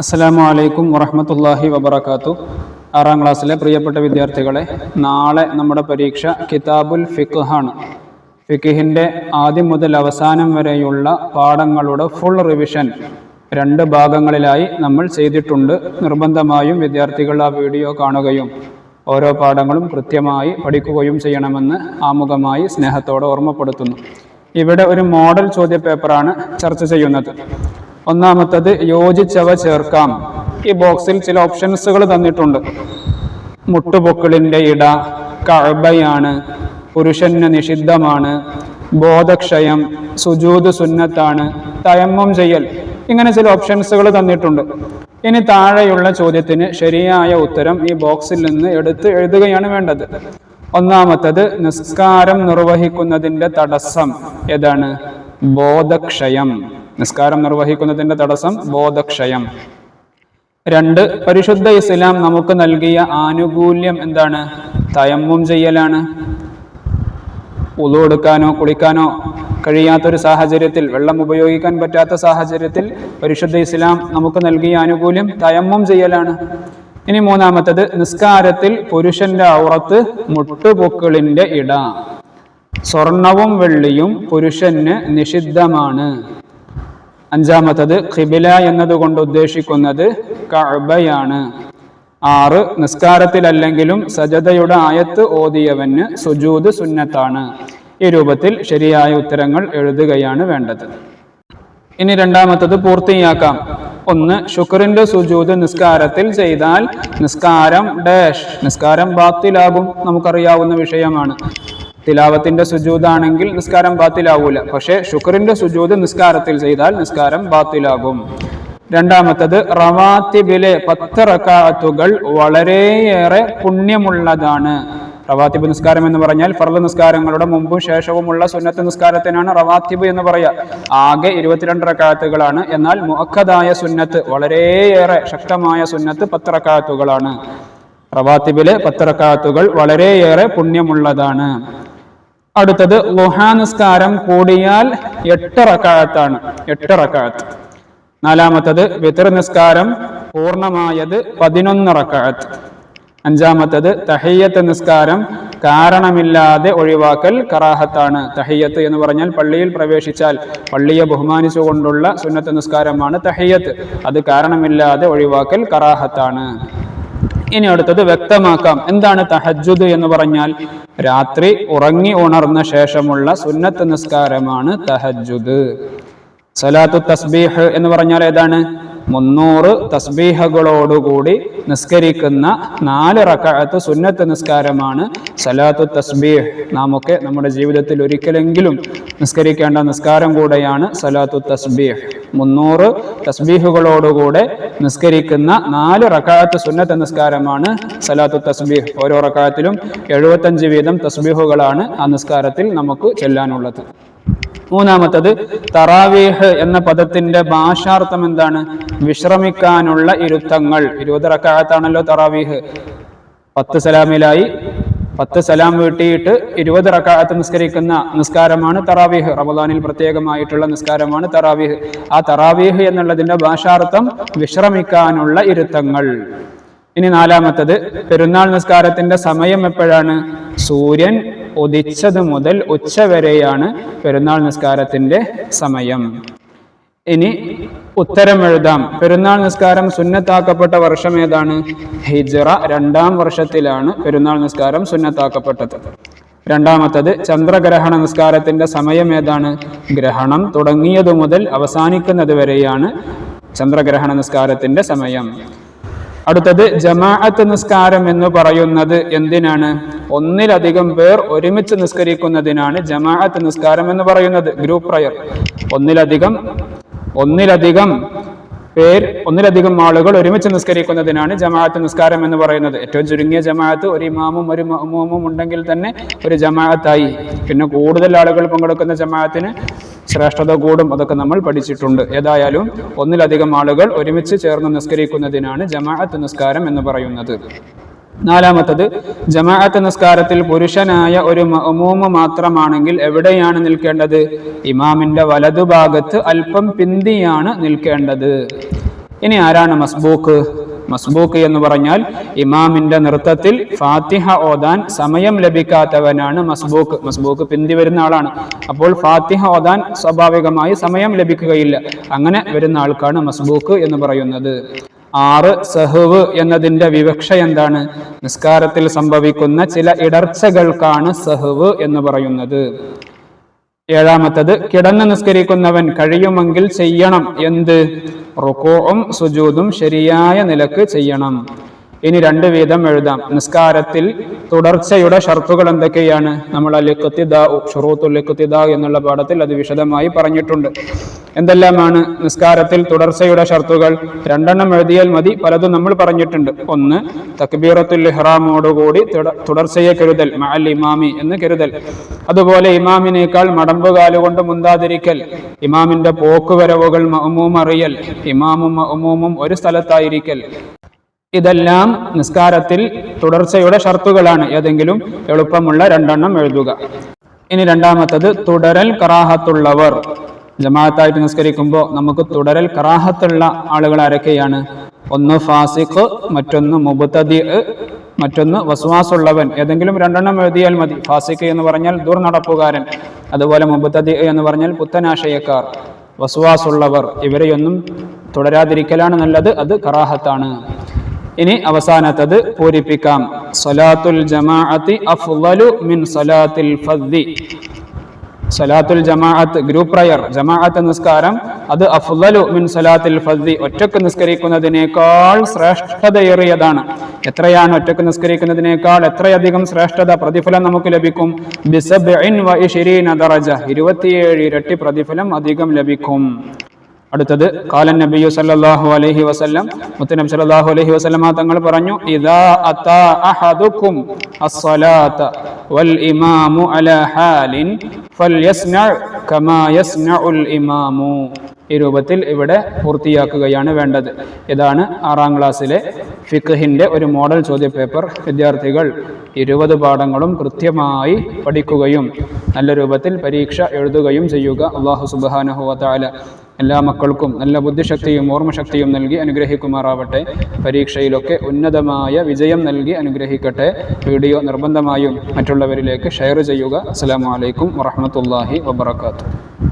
അസ്സലാമു അലൈക്കും വറഹമത്തല്ലാഹി വബർക്കാത്തു ആറാം ക്ലാസ്സിലെ പ്രിയപ്പെട്ട വിദ്യാർത്ഥികളെ നാളെ നമ്മുടെ പരീക്ഷ കിതാബുൽ ഫിഖാണ്. ഫിഖിന്റെ ആദ്യം മുതൽ അവസാനം വരെയുള്ള പാഠങ്ങളുടെ ഫുൾ റിവിഷൻ രണ്ട് ഭാഗങ്ങളിലായി നമ്മൾ ചെയ്തിട്ടുണ്ട്. നിർബന്ധമായും വിദ്യാർത്ഥികൾ ആ വീഡിയോ കാണുകയും ഓരോ പാഠങ്ങളും കൃത്യമായി പഠിക്കുകയും ചെയ്യണമെന്ന് ആമുഖമായി സ്നേഹത്തോടെ ഓർമ്മപ്പെടുത്തുന്നു. ഇവിടെ ഒരു മോഡൽ ചോദ്യപേപ്പറാണ് ചർച്ച ചെയ്യുന്നത്. ഒന്നാമത്തത് യോജിച്ചവ ചേർക്കാം. ഈ ബോക്സിൽ ചില ഓപ്ഷൻസുകൾ തന്നിട്ടുണ്ട്. മുട്ടുപൊക്കിളിന്റെ ഇട കഴബയാണ് പുരുഷന് നിഷിദ്ധമാണ് ബോധക്ഷയം സുജൂത് സുന്നത്താണ് തയമ്മം ചെയ്യൽ ഇങ്ങനെ ചില ഓപ്ഷൻസുകൾ തന്നിട്ടുണ്ട്. ഇനി താഴെയുള്ള ചോദ്യത്തിന് ശരിയായ ഉത്തരം ഈ ബോക്സിൽ നിന്ന് എടുത്ത് എഴുതുകയാണ് വേണ്ടത്. ഒന്നാമത്തത് നിസ്കാരം നിർവഹിക്കുന്നതിന്റെ തടസ്സം ഏതാണ്? ബോധക്ഷയം. നിസ്കാരം നിർവഹിക്കുന്നതിന്റെ തടസ്സം ബോധക്ഷയം. രണ്ട് പരിശുദ്ധ ഇസ്ലാം നമുക്ക് നൽകിയ ആനുകൂല്യം എന്താണ്? തയമ്മും ചെയ്യലാണ്. ഉതുകൊടുക്കാനോ കുളിക്കാനോ കഴിയാത്തൊരു സാഹചര്യത്തിൽ വെള്ളം ഉപയോഗിക്കാൻ പറ്റാത്ത സാഹചര്യത്തിൽ പരിശുദ്ധ ഇസ്ലാം നമുക്ക് നൽകിയ ആനുകൂല്യം തയമ്മും ചെയ്യലാണ്. ഇനി മൂന്നാമത്തത് നിസ്കാരത്തിൽ പുരുഷന്റെ ഔറത്ത് മുട്ടുപൊക്കിളിന്റെ ഇട. സ്വർണവും വെള്ളിയും പുരുഷന് നിഷിദ്ധമാണ്. അഞ്ചാമത്തത് ഖിബില എന്നതുകൊണ്ട് ഉദ്ദേശിക്കുന്നത് കഅബയാണ്. ആറ് നിസ്കാരത്തിലല്ലെങ്കിലും സജതയുടെ ആയത്ത് ഓതിയവന് സുജൂദ് സുന്നത്താണ്. ഈ രൂപത്തിൽ ശരിയായ ഉത്തരങ്ങൾ എഴുതുകയാണ് വേണ്ടത്. ഇനി രണ്ടാമത്തത് പൂർത്തിയാക്കാം. ഒന്ന് ശുക്രന്റെ സുജൂത് നിസ്കാരത്തിൽ ചെയ്താൽ നിസ്കാരം ഡാഷ് നിസ്കാരം ബാത്തിലാകും. നമുക്കറിയാവുന്ന വിഷയമാണ്. തിലാവത്തിന്റെ സുജൂതാണെങ്കിൽ നിസ്കാരം ബാത്തിലാവൂല. പക്ഷെ ശുക്രിന്റെ സുജൂത് നിസ്കാരത്തിൽ ചെയ്താൽ നിസ്കാരം ബാത്തിലാകും. രണ്ടാമത്തത് റവാത്തിബിലെ പത്ത് റക്കാത്തുകൾ വളരെയേറെ പുണ്യമുള്ളതാണ്. റവാത്തിബ് നിസ്കാരം എന്ന് പറഞ്ഞാൽ ഫർദ് നിസ്കാരങ്ങളുടെ മുമ്പും ശേഷവുമുള്ള സുന്നത്ത് നിസ്കാരത്തിനാണ് റവാത്തിബ് എന്ന് പറയുക ആകെ ഇരുപത്തിരണ്ട് റക്കാത്തുകളാണ് എന്നാൽ മുഅക്കദായ സുന്നത്ത് വളരെയേറെ ശക്തമായ സുന്നത്ത് പത്ത് റക്കാത്തുകളാണ് റവാത്തിബിലെ പത്ത് റക്കാത്തുകൾ വളരെയേറെ പുണ്യമുള്ളതാണ്. അടുത്തത് ലുഹാ നിസ്കാരം കൂടിയാൽ എട്ട് റക്കാഴത്താണ് എട്ട് റക്കാഴത്ത് നാലാമത്തത് വിതർ നിസ്കാരം പൂർണമായത് പതിനൊന്ന് റക്കാഴത്ത് അഞ്ചാമത്തത് തഹയ്യത്ത് നിസ്കാരം കാരണമില്ലാതെ ഒഴിവാക്കൽ കറാഹത്താണ്. തഹയ്യത്ത് എന്ന് പറഞ്ഞാൽ പള്ളിയിൽ പ്രവേശിച്ചാൽ പള്ളിയെ ബഹുമാനിച്ചുകൊണ്ടുള്ള സുന്നത്ത് നിസ്കാരമാണ് തഹയ്യത്ത്. അത് കാരണമില്ലാതെ ഒഴിവാക്കൽ കറാഹത്താണ്. ഇനി അടുത്തത് വ്യക്തമാക്കാം. എന്താണ് തഹജുദ് എന്ന് പറഞ്ഞാൽ? രാത്രി ഉറങ്ങി ഉണർന്ന ശേഷമുള്ള സുന്നത്ത് നിസ്കാരമാണ് തഹജുദ് സലാത്തു തസ്ബീഹ് എന്ന് പറഞ്ഞാൽ ഏതാണ്? മുന്നൂറ് തസ്ബീഹകളോടുകൂടി നിസ്കരിക്കുന്ന നാല് റക്കാഴത്ത് സുന്നത്ത് നിസ്കാരമാണ് സലാത്തു തസ്ബീഹ്. നാമൊക്കെ നമ്മുടെ ജീവിതത്തിൽ ഒരിക്കലെങ്കിലും നിസ്കരിക്കേണ്ട നിസ്കാരം കൂടെയാണ് സലാത്തു തസ്ബീഹ്. മുന്നൂറ് തസ്ബീഹുകളോടുകൂടെ നിസ്കരിക്കുന്ന നാല് റക്കാഴത്ത് സുന്നത്ത് നിസ്കാരമാണ് സലാത്തു തസ്ബീഹ്. ഓരോ റക്കാഴത്തിലും എഴുപത്തഞ്ച് വീതം തസ്ബീഹുകളാണ് ആ നിസ്കാരത്തിൽ നമുക്ക് ചെല്ലാനുള്ളത്. മൂന്നാമത്തത് തറാവീഹ് എന്ന പദത്തിന്റെ ഭാഷാർത്ഥം എന്താണ്? വിശ്രമിക്കാനുള്ള ഇരുത്തങ്ങൾ. ഇരുപത് റക്കായത്താണല്ലോ തറാവീഹ്. പത്ത് സലാമിലായി. പത്ത് സലാം വീട്ടിയിട്ട് ഇരുപത് റക്കായത്ത് നിസ്കരിക്കുന്ന നിസ്കാരമാണ് തറാവീഹ്. റമദാനിൽ പ്രത്യേകമായിട്ടുള്ള നിസ്കാരമാണ് തറാവീഹ്. ആ തറാവീഹ് എന്നുള്ളതിന്റെ ഭാഷാർത്ഥം വിശ്രമിക്കാനുള്ള ഇരുത്തങ്ങൾ. ഇനി നാലാമത്തത് പെരുന്നാൾ നിസ്കാരത്തിന്റെ സമയം എപ്പോഴാണ്? സൂര്യൻ ഉദിച്ചത് മുതൽ ഉച്ച വരെയാണ് പെരുന്നാൾ നിസ്കാരത്തിന്റെ സമയം. ഇനി ഉത്തരം എഴുതാം. പെരുന്നാൾ നിസ്കാരം സുന്നത്താക്കപ്പെട്ട വർഷം ഏതാണ്? ഹിജറ രണ്ടാം വർഷത്തിലാണ് പെരുന്നാൾ നിസ്കാരം സുന്നത്താക്കപ്പെട്ടത്. രണ്ടാമത്തത് ചന്ദ്രഗ്രഹണ നിസ്കാരത്തിന്റെ സമയം ഏതാണ്? ഗ്രഹണം തുടങ്ങിയതു മുതൽ അവസാനിക്കുന്നത് വരെയാണ് ചന്ദ്രഗ്രഹണ നിസ്കാരത്തിന്റെ സമയം. അടുത്തത് ജമാഅത്ത് നിസ്കാരം എന്ന് പറയുന്നത് എന്തിനാണ്? ഒന്നിലധികം പേർ ഒരുമിച്ച് നിസ്കരിക്കുന്നതിനാണ് ജമാഅത്ത് നിസ്കാരം എന്ന് പറയുന്നത്. Group prayer. ഒന്നിലധികം ഒന്നിലധികം പേർ ഒന്നിലധികം ആളുകൾ ഒരുമിച്ച് നിസ്കരിക്കുന്നതിനാണ് ജമാഅത്ത് നിസ്കാരം എന്ന് പറയുന്നത്. ഏറ്റവും ചുരുങ്ങിയ ജമാഅത്ത് ഒരു ഇമാമും ഒരു മഅ്മൂമും ഉണ്ടെങ്കിൽ തന്നെ ഒരു ജമാഅത്തായി. പിന്നെ കൂടുതൽ ആളുകൾ പങ്കെടുക്കുന്ന ജമാഅത്തിന് ശ്രേഷ്ഠത കൂടും അതൊക്കെ നമ്മൾ പഠിച്ചിട്ടുണ്ട്. ഏതായാലും ഒന്നിലധികം ആളുകൾ ഒരുമിച്ച് ചേർന്ന് നിസ്കരിക്കുന്നതിനാണ് ജമാഅത്ത് നിസ്കാരം എന്ന് പറയുന്നത്. നാലാമത്തത് ജമാഅത്ത് നിസ്കാരത്തിൽ പുരുഷനായ ഒരു മഅ്മൂമ് മാത്രമാണെങ്കിൽ എവിടെയാണ് നിൽക്കേണ്ടത്? ഇമാമിന്റെ വലതുഭാഗത്ത് അല്പം പിന്തിയാണ് നിൽക്കേണ്ടത്. ഇനി ആരാണ് മസ്ബൂക്ക്? മസ്ബൂക്ക് എന്ന് പറഞ്ഞാൽ ഇമാമിന്റെ നൃത്തത്തിൽ ഫാത്തിഹ ഓതാൻ സമയം ലഭിക്കാത്തവനാണ് മസ്ബൂക്ക് മസ്ബൂക്ക് പിന്തി വരുന്ന ആളാണ്. അപ്പോൾ ഫാത്തിഹ ഓതാൻ സ്വാഭാവികമായി സമയം ലഭിക്കുകയില്ല. അങ്ങനെ വരുന്ന ആൾക്കാണ് മസ്ബൂക്ക് എന്ന് പറയുന്നത്. ആറ് സഹുവ് എന്നതിന്റെ വിവക്ഷ എന്താണ്? നിസ്കാരത്തിൽ സംഭവിക്കുന്ന ചില ഇടർച്ചകൾക്കാണ് സഹുവ് എന്ന് പറയുന്നത്. ഏഴാമത്തത് കിടന്ന് നിസ്കരിക്കുന്നവൻ കഴിയുമെങ്കിൽ ചെയ്യണം. എന്ത്? റുക്കോവും സുജൂതും ശരിയായ നിലയ്ക്ക് ചെയ്യണം. ഇനി രണ്ട് വീതം എഴുതാം. നിസ്കാരത്തിൽ തുടർച്ചയുടെ ഷർത്തുകൾ എന്തൊക്കെയാണ്? നമ്മൾ അലിക്കുത്തിദ ഷുറൂത്തുൽ ലിഖത്തിദാ എന്നുള്ള പാഠത്തിൽ അത് വിശദമായി പറഞ്ഞിട്ടുണ്ട്. എന്തെല്ലാമാണ് നിസ്കാരത്തിൽ തുടർച്ചയുടെ ഷർത്തുകൾ? രണ്ടെണ്ണം എഴുതിയാൽ മതി പലതും നമ്മൾ പറഞ്ഞിട്ടുണ്ട്. ഒന്ന് തക്ബീറത്തുൽ ഇഹ്റാമോടുകൂടി തുട- തുടർച്ചയെ കരുതൽ മഅൽ ഇമാമി എന്ന് കരുതൽ. അതുപോലെ ഇമാമിനേക്കാൾ മടമ്പുകാലുകൊണ്ട് മുന്താതിരിക്കൽ ഇമാമിന്റെ പോക്കുവരവുകൾ മഅമൂം അറിയൽ ഇമാമും മഅമൂമും ഒരു സ്ഥലത്തായിരിക്കൽ. ഇതെല്ലാം നിസ്കാരത്തിൽ തുടർച്ചയുടെ ഷർത്തുകളാണ്. ഏതെങ്കിലും എളുപ്പമുള്ള രണ്ടെണ്ണം എഴുതുക. ഇനി രണ്ടാമത്തത് തുടരൽ കറാഹത്തുള്ളവർ. ജമാഅത്തായിട്ട് നിസ്കരിക്കുമ്പോൾ നമുക്ക് തുടരൽ കറാഹത്തുള്ള ആളുകൾ ആരൊക്കെയാണ്? ഒന്ന് ഫാസിഖ് മറ്റൊന്ന് മുബുത്തദി മറ്റൊന്ന് വസ്വാസുള്ളവൻ. ഏതെങ്കിലും രണ്ടെണ്ണം എഴുതിയാൽ മതി. ഫാസിഖ് എന്ന് പറഞ്ഞാൽ ദൂർ നടപ്പുകാരൻ. അതുപോലെ മുബുത്തദി എന്ന് പറഞ്ഞാൽ പുത്തനാശയക്കാർ. വസുവാസുള്ളവർ. ഇവരെയൊന്നും തുടരാതിരിക്കലാണ് നല്ലത്. അത് കറാഹത്താണ്. ഇനി അവസാനത്തത് പൂരിപ്പിക്കാം. സലാത്തുൽ ജമാഅത്തി അഫ്ളലു മിൻ സലാത്തിൽ ഫദ്ദി. സലാത്തുൽ ജമാഅത്ത് ഗ്രൂപ്പ് പ്രയർ ജമാഅത്ത് നിസ്കാരം അത് അഫ്ളലു മിൻ സലാത്തിൽ ഫദ്ദി. ഒറ്റയ്ക്ക് നിസ്കരിക്കുന്നതിനേക്കാൾ ശ്രേഷ്ഠതയേറിയതാണ്. എത്രയാണ് ഒറ്റയ്ക്ക് നിസ്കരിക്കുന്നതിനേക്കാൾ എത്രയധികം ശ്രേഷ്ഠത പ്രതിഫലം നമുക്ക് ലഭിക്കും? ബിസബ്ഇൻ വ ദറജ. ഇരുപത്തിയേഴ് ഇരട്ടി പ്രതിഫലം അധികം ലഭിക്കും. അടുത്തത് കാലൻ നബിയു സല്ലല്ലാഹു അലൈഹി വസല്ലം. മുത്തനബി സല്ലല്ലാഹു അലൈഹി വസല്ലമ തങ്ങൾ പറഞ്ഞു ഇദാ അതാ അസ്സലാത വൽ ഇമാമു അലാ ഹാലിൻ കമാ ഇമാമു. ഈ രൂപത്തിൽ ഇവിടെ പൂർത്തിയാക്കുകയാണ് വേണ്ടത്. ഇതാണ് ആറാം ക്ലാസ്സിലെ ഫിഖഹിന്റെ ഒരു മോഡൽ ചോദ്യ പേപ്പർ വിദ്യാർത്ഥികൾ ഇരുപത് പാഠങ്ങളും കൃത്യമായി പഠിക്കുകയും നല്ല രൂപത്തിൽ പരീക്ഷ എഴുതുകയും ചെയ്യുക. അള്ളാഹു സുബ്ഹാനഹു വതആല എല്ലാ മക്കൾക്കും നല്ല ബുദ്ധിശക്തിയും ഓർമ്മശക്തിയും നൽകി അനുഗ്രഹിക്കുമാറാവട്ടെ. പരീക്ഷയിലൊക്കെ ഉന്നതമായ വിജയം നൽകി അനുഗ്രഹിക്കട്ടെ. വീഡിയോ നിർബന്ധമായും മറ്റുള്ളവരിലേക്ക് ഷെയർ ചെയ്യുക. അസ്സലാമു അലൈക്കും വറഹ്മത്തുള്ളാഹി വബറകാതുഹു.